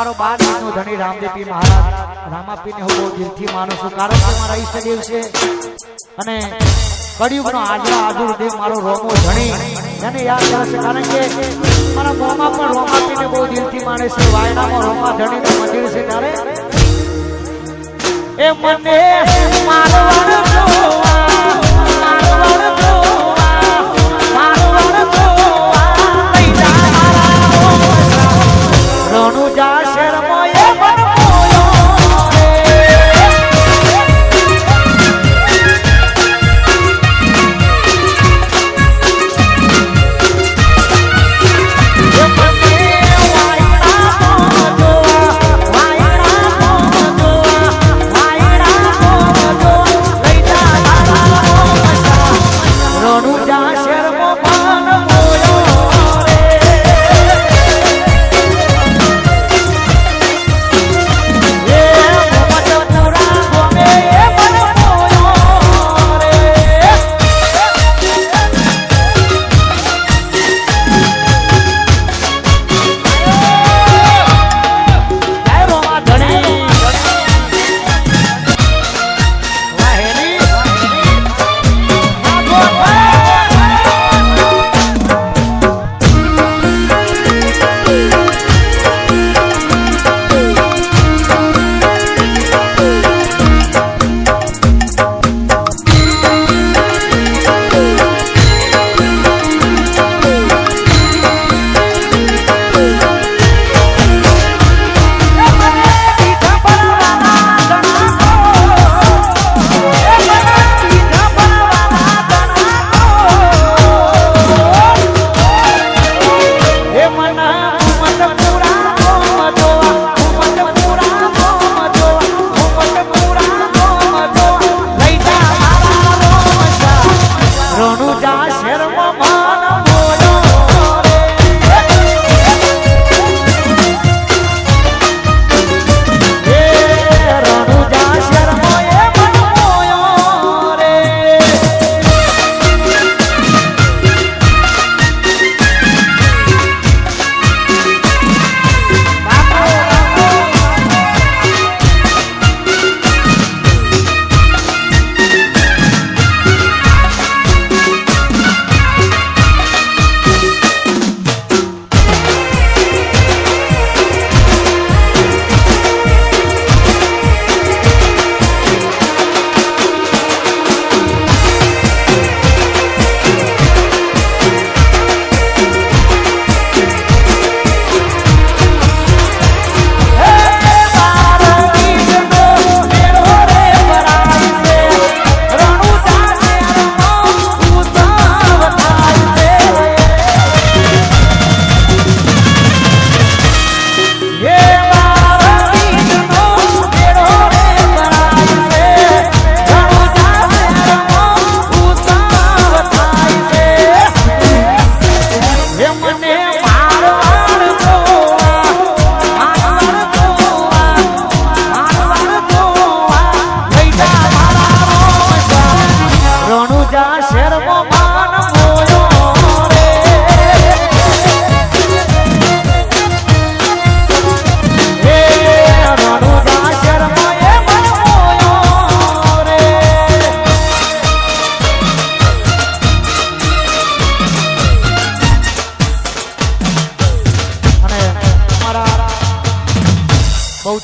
મારો બાર નો ધણી રામદેવપી મહારાજ. રામાપીને હું બહુ દિલથી માનું છું, કારણ કે મારા ઈષ્ટદેવ છે. અને કળિયુગનો આજરા આજુર દેવ મારો રોમો ધણી. એને યાદ છે, કારણ કે મારા મોમાં પણ રોમાપીને બહુ દિલથી માને છે. વાયડામાં રોમા ધણીનું મંદિર છે ત્યારે. એ મને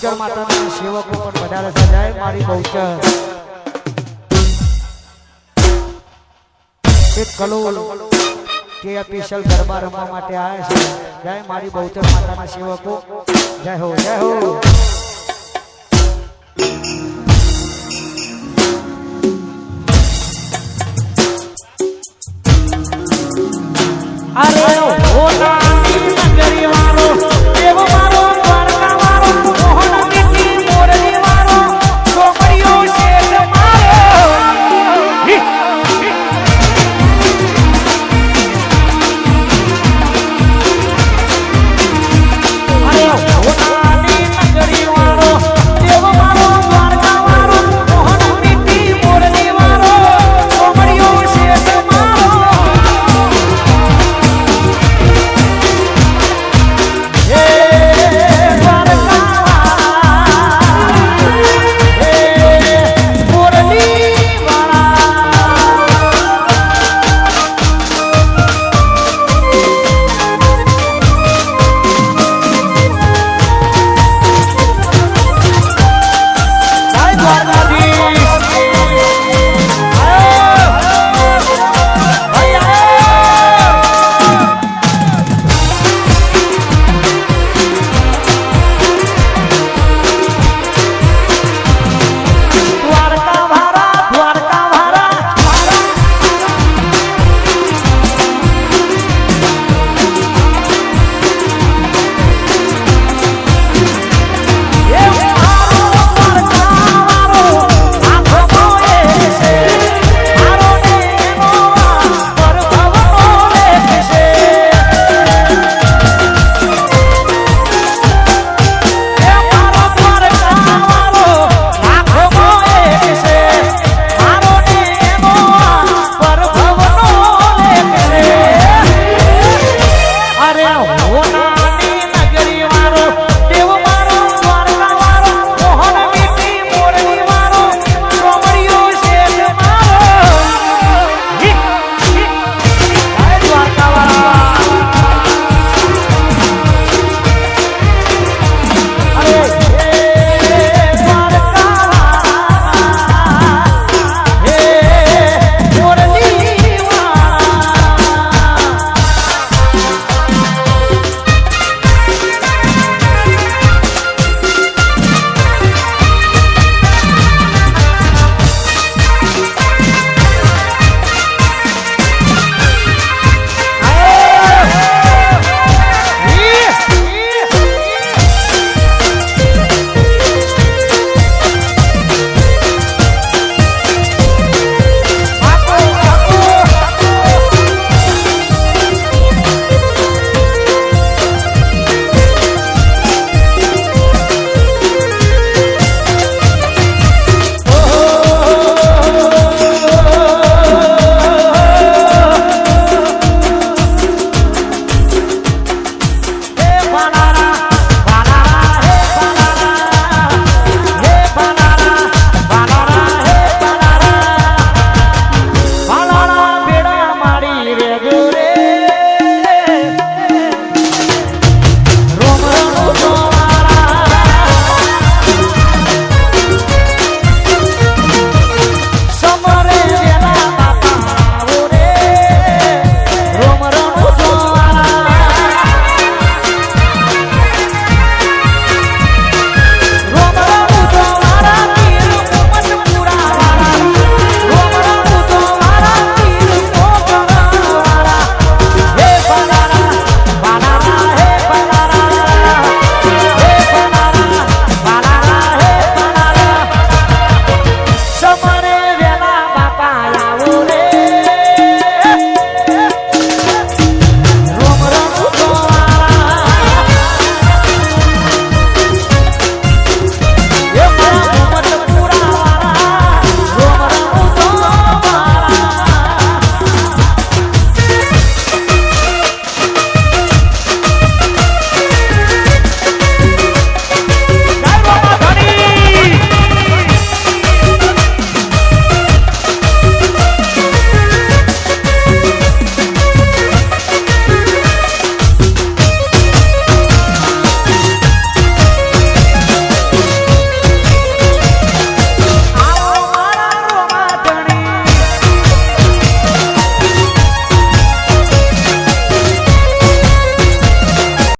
બહુચર માતાના સેવકો પણ વધારે સજાય મારી બહુચર એક કલોલ કે સ્પેશિયલ ગરબા રમવા માટે આવે છે. જય મારી બહુચર માતાના સેવકો. જય હો જય હો.